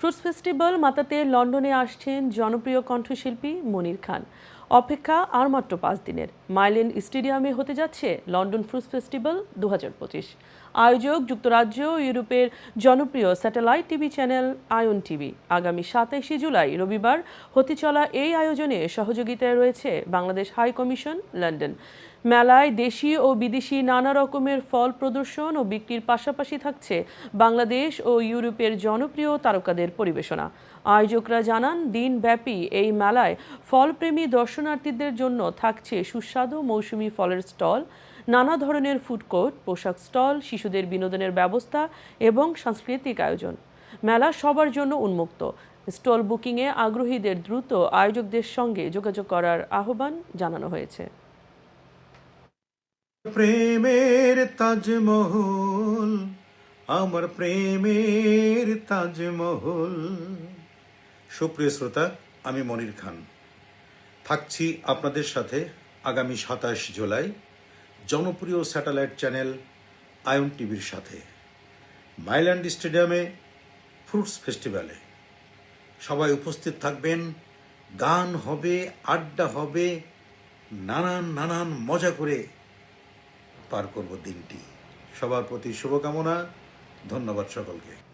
Fruits festival মাতাতে লন্ডনে আসছেন জনপ্রিয় কণ্ঠশিল্পী মনির খান। অপেক্ষা আর মাত্র পাঁচ দিনের। মাইলেন্ড স্টেডিয়ামে হতে যাচ্ছে লন্ডন ফ্রুটস ফেস্টিভ্যাল দুহাজার পঁচিশ। আয়োজক যুক্তরাজ্য, ইউরোপের জনপ্রিয় satellite TV channel Ayan TV. আগামী সাতাইশে জুলাই, রবিবার, হতে চলা এই আয়োজনে সহযোগিতায় রয়েছে বাংলাদেশ হাই কমিশন, লন্ডন। মেলায় দেশি ও বিদেশি নানা রকমের ফল প্রদর্শন ও বিক্রির পাশাপাশি থাকছে বাংলাদেশ ও ইউরোপের জনপ্রিয় তারকাদের পরিবেশনা। আয়োজকরা জানান, দিনব্যাপী এই মেলায় ফলপ্রেমী দর্শনার্থীদের জন্য থাকছে সুস্বাদু মৌসুমি ফলের স্টল, নানা ধরনের ফুড কোর্ট পোশাক স্টল, শিশুদের বিনোদনের ব্যবস্থা এবং সাংস্কৃতিক আয়োজন। মেলা সবার জন্য উন্মুক্ত। স্টল বুকিংয়ে আগ্রহীদের দ্রুত আয়োজকদের সঙ্গে যোগাযোগ করার আহ্বান জানানো হয়েছে। প্রেমের তাজমহল, আমার প্রেমের তাজমহল। সুপ্রিয় শ্রোতা, আমি মনির খান। থাকছি আপনাদের সাথে আগামী সাতাশ জুলাই জনপ্রিয় স্যাটেলাইট চ্যানেল আয়ন টিভির সাথে। মাইল্যান্ড স্টেডিয়ামে ফ্রুটস ফেস্টিভ্যালে। সবাই উপস্থিত থাকবেন, গান হবে, আড্ডা হবে, নানান নানান মজা করে পার করব দিনটি। সবার প্রতি শুভকামনা, ধন্যবাদ সকলকে।